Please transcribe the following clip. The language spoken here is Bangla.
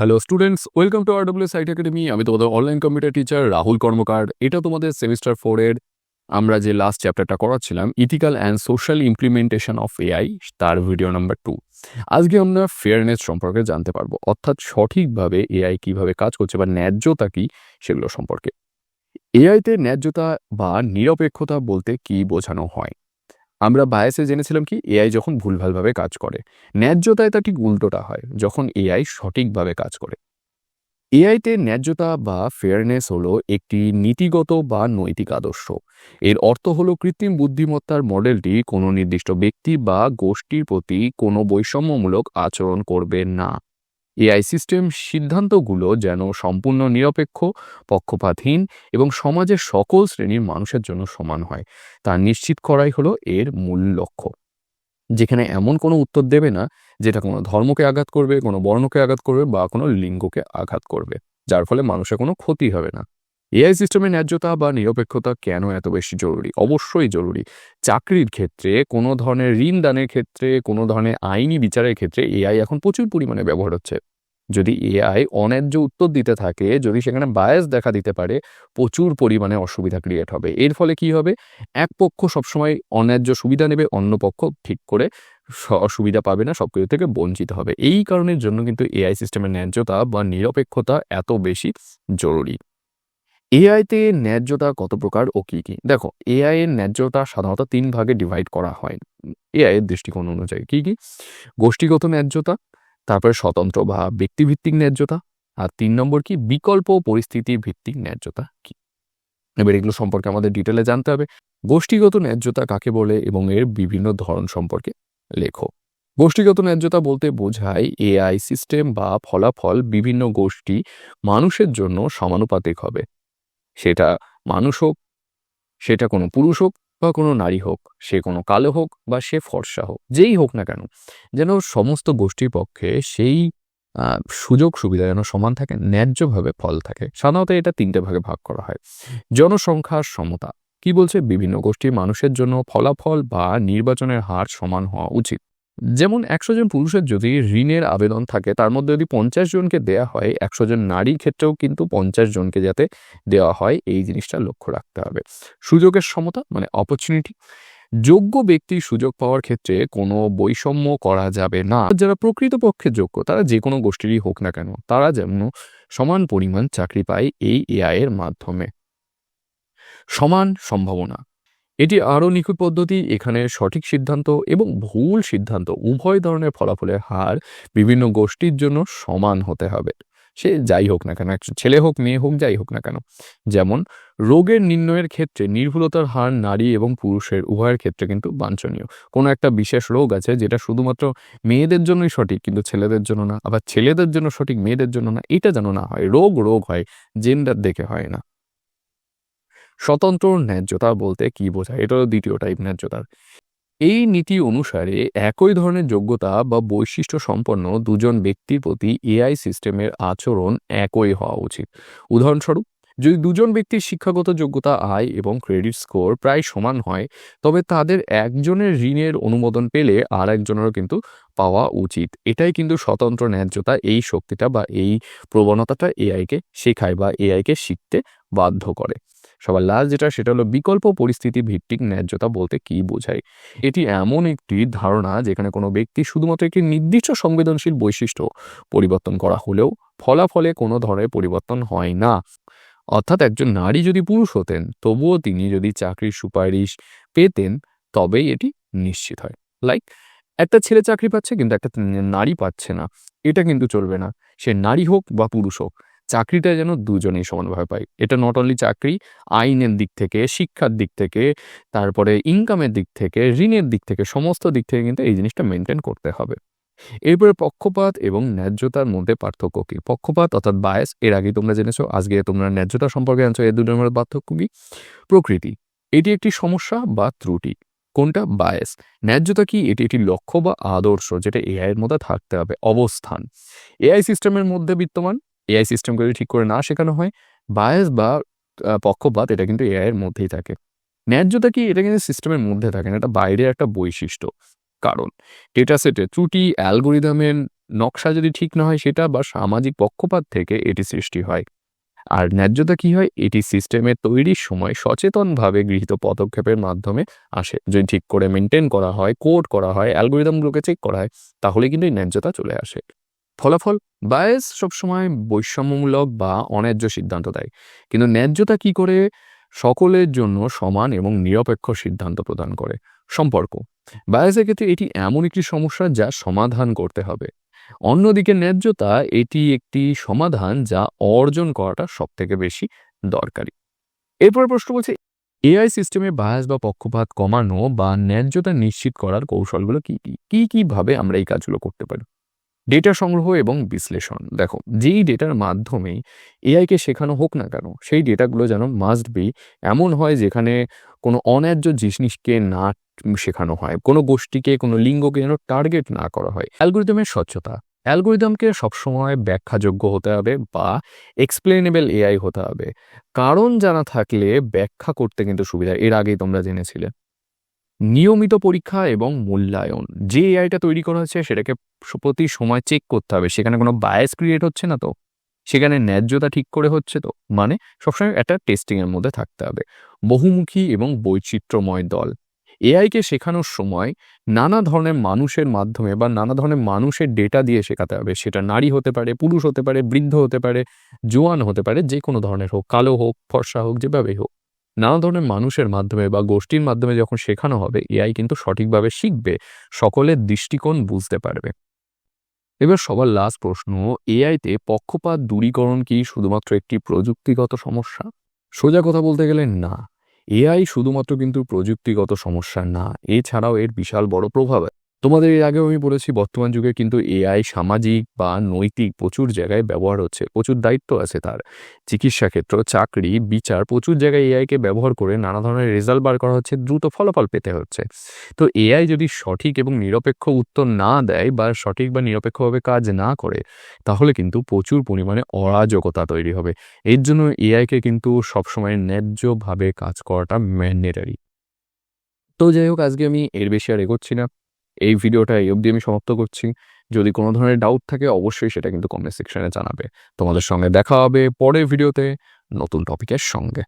Hello students welcome to RW site academy আমি তোমাদের online computer teacher Rahul Karmakar. এটা তোমাদের সেমিস্টার ফোরের আমরা যে লাস্ট চ্যাপ্টারটা করাচ্ছিলাম ethical and social implementation of AI তার ভিডিও নাম্বার টু আজকে আমরা ফেয়ারনেস সম্পর্কে জানতে পারব। অর্থাৎ সঠিকভাবে এআই কীভাবে কাজ করছে বা ন্যায্যতা কি সেগুলো সম্পর্কে। এআইতে ন্যায্যতা বা নিরপেক্ষতা বলতে কি বোঝানো হয়? আমরা বায়াসে জেনেছিলাম কি এআই যখন ভুলভালভাবে কাজ করে, ন্যায্যতায় তা ঠিক উল্টোটা হয়, যখন এআই সঠিকভাবে কাজ করে। এআইতে ন্যায্যতা বা ফেয়ারনেস হলো একটি নীতিগত বা নৈতিক আদর্শ। এর অর্থ হলো কৃত্রিম বুদ্ধিমত্তার মডেলটি কোনো নির্দিষ্ট ব্যক্তি বা গোষ্ঠীর প্রতি কোনো বৈষম্যমূলক আচরণ করবে না। এআই সিস্টেম সিদ্ধান্তগুলো যেন সম্পূর্ণ নিরপেক্ষ, পক্ষপাতহীন এবং সমাজের সকল শ্রেণির মানুষের জন্য সমান হয়। তা নিশ্চিত করাই হলো এর মূল লক্ষ্য। যেখানে এমন কোনো উত্তর দেবে না যেটা কোনো ধর্মকে আঘাত করবে, কোনো বর্ণকে আঘাত করবে বা কোনো লিঙ্গকে আঘাত করবে, যার ফলে মানুষের কোনো ক্ষতি হবে না। এআই সিস্টেমের ন্যায্যতা বা নিরপেক্ষতা কেন এত বেশি জরুরি? অবশ্যই জরুরি। চাকরির ক্ষেত্রে, কোনো ধরনের ঋণ দানের ক্ষেত্রে, কোনো ধরনের আইনি বিচারের ক্ষেত্রে এআই এখন প্রচুর পরিমাণে ব্যবহার হচ্ছে। যদি এআই অন্যায্য উত্তর দিতে থাকে, যদি সেখানে বায়াস দেখা দিতে পারে, প্রচুর পরিমাণে অসুবিধা ক্রিয়েট হবে। এর ফলে কি হবে? এক পক্ষ সবসময় অন্যায্য সুবিধা নেবে, অন্য পক্ষ ঠিক করে স- সুবিধা পাবে না সব কিছু থেকে বঞ্চিত হবে। এই কারণের জন্য কিন্তু এআই সিস্টেমের ন্যায্যতা বা নিরপেক্ষতা এত বেশি জরুরি। এআইতে ন্যায্যতা কত প্রকার ও কি কি? দেখো এআই এর ন্যায্যতা সাধারণত তিন ভাগে ডিভাইড করা হয়। এআই এর দৃষ্টিকোণ অনুযায়ী কি কি? গোষ্ঠীগত ন্যায্যতা তারপরে স্বতন্ত্র বা ব্যক্তিভিত্তিক ন্যায্যতা, আর তিন নম্বর কি? বিকল্প পরিস্থিতি ভিত্তিক ন্যায্যতা কি? এবার এগুলো সম্পর্কে আমাদের ডিটেলে জানতে হবে। গোষ্ঠীগত ন্যায্যতা কাকে বলে এবং এর বিভিন্ন ধরন সম্পর্কে লেখো। গোষ্ঠীগত ন্যায্যতা বলতে বোঝায় এআই সিস্টেম বা ফলাফল বিভিন্ন গোষ্ঠী মানুষের জন্য সমানুপাতিক হবে। সেটা মানুষ হোক, সেটা কোনো পুরুষ হোক বা কোনো নারী হোক, সে কোনো কালো হোক বা সে ফর্সা হোক, যেই হোক না কেন, যেন সমস্ত গোষ্ঠীর পক্ষে সেই সুযোগ সুবিধা যেন সমান থাকে, ন্যায্যভাবে ফল থাকে। সাধারণত এটা তিনটে ভাগে ভাগ করা হয়। জনসংখ্যার সমতা, কি বলছে? বিভিন্ন গোষ্ঠীর মানুষের জন্য ফলাফল বা নির্বাচনের হার সমান হওয়া উচিত। যেমন একশো জন পুরুষের যদি ঋণের আবেদন থাকে, তার মধ্যে যদি পঞ্চাশ জনকে দেয়া হয়, একশো জন নারীর ক্ষেত্রেও কিন্তু পঞ্চাশ জনকে যাতে দেওয়া হয়, এই জিনিসটা লক্ষ্য রাখতে হবে। সুযোগের সমতা মানে অপরচুনিটি যোগ্য ব্যক্তি সুযোগ পাওয়ার ক্ষেত্রে কোনো বৈষম্য করা যাবে না। যারা প্রকৃতপক্ষে যোগ্য, তারা যে কোনো গোষ্ঠীরই হোক না কেন, তারা যেন সমান পরিমাণ চাকরি পায় এই এআই এর মাধ্যমে। সমান সম্ভাবনা। এটি আরও নিখুঁত পদ্ধতি, এখানে সঠিক সিদ্ধান্ত এবং ভুল সিদ্ধান্ত উভয় ধরনের ফলাফলের হার বিভিন্ন গোষ্ঠীর জন্য সমান হতে হবে। সে যাই হোক না কেন একটা ছেলে হোক, মেয়ে হোক, যাই হোক না কেন। যেমন, রোগের নির্ণয়ের ক্ষেত্রে নির্ভুলতার হার নারী এবং পুরুষের উভয়ের ক্ষেত্রে কিন্তু বাঞ্ছনীয়। কোনো একটা বিশেষ রোগ আছে যেটা শুধুমাত্র মেয়েদের জন্যই সঠিক কিন্তু ছেলেদের জন্য না, আবার ছেলেদের জন্য সঠিক, মেয়েদের জন্য না, এটা যেন না হয়। রোগ রোগ হয় জেন্ডার দেখে হয় না। স্বতন্ত্র ন্যায্যতা বলতে কি বোঝায়? এটা হলো দ্বিতীয় টাইপ ন্যায্যতার। এই নীতি অনুসারে একই ধরনের যোগ্যতা বা বৈশিষ্ট্য সম্পন্ন দুজন ব্যক্তির প্রতি এআই সিস্টেমের আচরণ একই হওয়া উচিত। উদাহরণস্বরূপ, যদি দুজন ব্যক্তির শিক্ষাগত যোগ্যতা আয় এবং ক্রেডিট স্কোর প্রায় সমান হয়, তবে তাদের একজনের ঋণের অনুমোদন পেলে আর একজনেরও কিন্তু পাওয়া উচিত। এটাই কিন্তু স্বতন্ত্র ন্যায্যতা, এই শক্তিটা বা এই প্রবণতাটা এআইকে শেখায় বা এআইকে শিখতে বাধ্য করে। সবার লাস্ট যেটা, সেটা হলো বিকল্প পরিস্থিতি ভিত্তিক ন্যায্যতা বলতে কি বোঝায়? এটি এমন একটি ধারণা যেখানে কোনো ব্যক্তি শুধুমাত্র একটি নির্দিষ্ট সংবেদনশীল বৈশিষ্ট্য পরিবর্তন করা হলেও ফলাফলে কোনো ধরনের পরিবর্তন হয় না। অর্থাৎ একজন নারী যদি পুরুষ হতেন, তবুও তিনি যদি চাকরির সুপারিশ পেতেন, তবেই এটি নিশ্চিত হয়। লাইক, একটা ছেলে চাকরি পাচ্ছে কিন্তু একটা নারী পাচ্ছে না। এটা কিন্তু চলবে না। সে নারী হোক বা পুরুষ হোক। চাকরিটা যেন দুজনেই সমানভাবে পায় এটা নট অনলি চাকরি, আইনের দিক থেকে, শিক্ষার দিক থেকে, তারপরে ইনকামের দিক থেকে, ঋণের দিক থেকে, সমস্ত দিক থেকে কিন্তু এই জিনিসটা মেনটেন করতে হবে। এরপরে পক্ষপাত এবং ন্যায্যতার মধ্যে পার্থক্য কি? পক্ষপাত অর্থাৎ বায়াস এর আগে তোমরা জেনেছো, আজকে তোমরা ন্যায্যতা সম্পর্কে জানছো এর দুটোর মধ্যে পার্থক্য কি? প্রকৃতি, এটি একটি সমস্যা বা ত্রুটি। কোনটা? বায়াস ন্যায্যতা কি? এটি একটি লক্ষ্য বা আদর্শ, যেটা এআই এর মধ্যে থাকতে হবে। অবস্থান। এআই সিস্টেমের মধ্যে বিদ্যমান এআই সিস্টেমকে যদি ঠিক করে না শেখানো হয়। বায়াস বা পক্ষপাত এটা কিন্তু এআই এর মধ্যেই থাকে। ন্যায্যতা কি এটা কিন্তু সিস্টেমের মধ্যে থাকে না, এটা বাইরের একটা বৈশিষ্ট্য। কারণ ডেটা সেটে ত্রুটি, অ্যালগোরিদমের নকশা যদি ঠিক না হয় সেটা বা সামাজিক পক্ষপাত থেকে এটি সৃষ্টি হয়। আর ন্যায্যতা কি হয়? এটি সিস্টেমের তৈরির সময় সচেতনভাবে গৃহীত পদক্ষেপের মাধ্যমে আসে। যদি ঠিক করে মেনটেন করা হয় কোড করা হয়, অ্যালগোরিদমগুলোকে চেক করা হয়, তাহলে কিন্তু এই ন্যায্যতা চলে আসে। ফলাফল বায়াস সবসময় বৈষম্যমূলক বা অন্যায্য সিদ্ধান্ত দেয়। কিন্তু ন্যায্যতা কি করে সকলের জন্য সমান এবং নিরপেক্ষ সিদ্ধান্ত প্রদান করে? সম্পর্ক। বায়াসের ক্ষেত্রে এটি এমন একটি সমস্যা যা সমাধান করতে হবে। অন্যদিকে ন্যায্যতা এটি একটি সমাধান যা অর্জন করাটা সব থেকে বেশি দরকারি। এরপর প্রশ্ন বলছে, এআই সিস্টেমে বায়াস বা পক্ষপাত কমানো বা ন্যায্যতা নিশ্চিত করার কৌশলগুলো কি কি? কি কীভাবে আমরা এই কাজগুলো করতে পারি? ডেটা সংগ্রহ এবং বিশ্লেষণ। দেখো, যেই ডেটার মাধ্যমেই এআইকে শেখানো হোক না কেন, সেই ডেটাগুলো যেন মাস্ট বি এমন হয় যেখানে কোনো অন্যায্য জিনিসকে না শেখানো হয়, কোনো গোষ্ঠীকে, কোনো লিঙ্গকে যেন টার্গেট না করা হয়। অ্যালগোরিদমের স্বচ্ছতা। অ্যালগোরিদমকে সবসময় ব্যাখ্যাযোগ্য হতে হবে বা এক্সপ্লেনেবল এআই হতে হবে। কারণ জানা থাকলে ব্যাখ্যা করতে কিন্তু সুবিধা, এর আগেই তোমরা জেনেছিলে। নিয়মিত পরীক্ষা এবং মূল্যায়ন। যে এআইটা তৈরি করা হচ্ছে, সেটাকে প্রতি সময় চেক করতে হবে। সেখানে কোনো বায়াস ক্রিয়েট হচ্ছে না তো? সেখানে ন্যায্যতা ঠিক করে হচ্ছে তো? মানে সবসময় একটা টেস্টিংয়ের মধ্যে থাকতে হবে। বহুমুখী এবং বৈচিত্র্যময় দল। এআইকে শেখানোর সময় নানা ধরনের মানুষের মাধ্যমে বা নানা ধরনের মানুষের ডেটা দিয়ে শেখাতে হবে। সেটা নারী হতে পারে, পুরুষ হতে পারে, বৃদ্ধ হতে পারে, জোয়ান হতে পারে, যে কোনো ধরনের হোক, কালো হোক, ফর্সা হোক, যেভাবেই হোক। নানা ধরনের মানুষের মাধ্যমে বা গোষ্ঠীর মাধ্যমে যখন শেখানো হবে, এআই কিন্তু সঠিকভাবে শিখবে, সকলের দৃষ্টিকোণ বুঝতে পারবে। এবার সবার লাস্ট প্রশ্ন এআইতে পক্ষপাত দূরীকরণ কি শুধুমাত্র একটি প্রযুক্তিগত সমস্যা? সোজা কথা বলতে গেলে না। এআই শুধুমাত্র কিন্তু প্রযুক্তিগত সমস্যা না, এছাড়াও এর বিশাল বড় প্রভাব। তোমাদের এর আগেও আমি বলেছি, বর্তমান যুগে কিন্তু এআই সামাজিক বা নৈতিক প্রচুর জায়গায় ব্যবহার হচ্ছে, প্রচুর দায়িত্ব আছে তার। চিকিৎসা ক্ষেত্র, চাকরি, বিচার, প্রচুর জায়গায় এআইকে ব্যবহার করে নানা ধরনের রেজাল্ট বার করা হচ্ছে, দ্রুত ফলাফল পেতে হচ্ছে। তো এআই যদি সঠিক এবং নিরপেক্ষ উত্তর না দেয় বা সঠিক বা নিরপেক্ষভাবে কাজ না করে, তাহলে কিন্তু প্রচুর পরিমাণে অরাজকতা তৈরি হবে। এর জন্য এআইকে কিন্তু সবসময় ন্যায্যভাবে কাজ করাটা ম্যান্ডেটারি তো যাই হোক, আজকে আমি এর বেশি আর এগোচ্ছি না। এই ভিডিওটা এই অবধি আমি সমাপ্ত করছি। যদি কোনো ধরনের ডাউট থাকে, অবশ্যই সেটা কিন্তু কমেন্ট সেকশনে জানাবে। তোমাদের সঙ্গে দেখা হবে পরের ভিডিওতে নতুন টপিকের সঙ্গে।